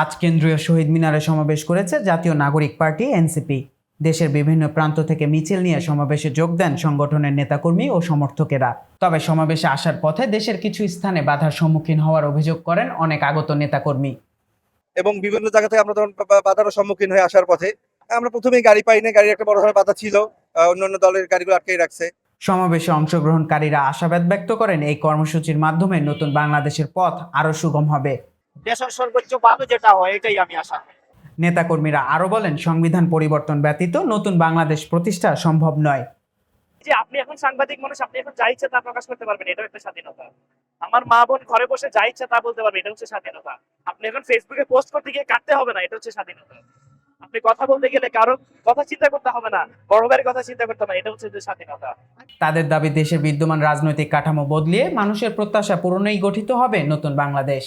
আজ কেন্দ্রীয় শহীদ মিনারে সমাবেশ করেছে জাতীয় নাগরিক পার্টি এনসিপি। দেশের বিভিন্ন প্রান্ত থেকে মিছিল নিয়ে সমাবেশে যোগ দেন সংগঠনের নেতাকর্মী ও সমর্থকেরা। তবে সমাবেশে আসার পথে দেশের কিছু স্থানে বাধার সম্মুখীন হওয়ার অভিযোগ করেন অনেক আগত নেতাকর্মী। এবং বিভিন্ন জায়গা থেকে আমরা বাধার সম্মুখীন হয়ে আসার পথে আমরা প্রথমেই গাড়ি পাইনি গাড়ির একটা বড় ধরনের বাধা ছিল। অন্যান্য দলের গাড়িগুলো আটকে রাখছে। সমাবেশে অংশগ্রহণকারীরা আশাবাদ ব্যক্ত করেন এই কর্মসূচির মাধ্যমে নতুন বাংলাদেশের পথ আরও সুগম হবে। দেশের সর্বোচ্চ ভালো যেটা হয় এটাই আমি আশা করি। নেতাকর্মীরা আরও বলেন সংবিধান পরিবর্তন ব্যতীত নতুন বাংলাদেশ প্রতিষ্ঠা সম্ভব নয়। যে আপনি এখন সাংবাদিক মানুষ আপনি এখন যা ইচ্ছা তা প্রকাশ করতে পারবেন এটাও একটা স্বাধীনতা। আমার মা বোন ঘরে বসে যা ইচ্ছা তা বলতে পারবে এটা হচ্ছে স্বাধীনতা। আপনি এখন ফেসবুকে পোস্ট করতে গিয়ে কাটতে হবে না এটা হচ্ছে স্বাধীনতা। আপনি কথা বলতে গেলে কারও কথা চিন্তা করতে হবে না বড় ভাইয়ের কথা চিন্তা করতে হবে এটা হচ্ছে যে স্বাধীনতা তাদের দাবি দেশের বিদ্যমান রাজনৈতিক কাঠামো বদলিয়ে মানুষের প্রত্যাশা পূরণেই গঠিত হবে নতুন বাংলাদেশ।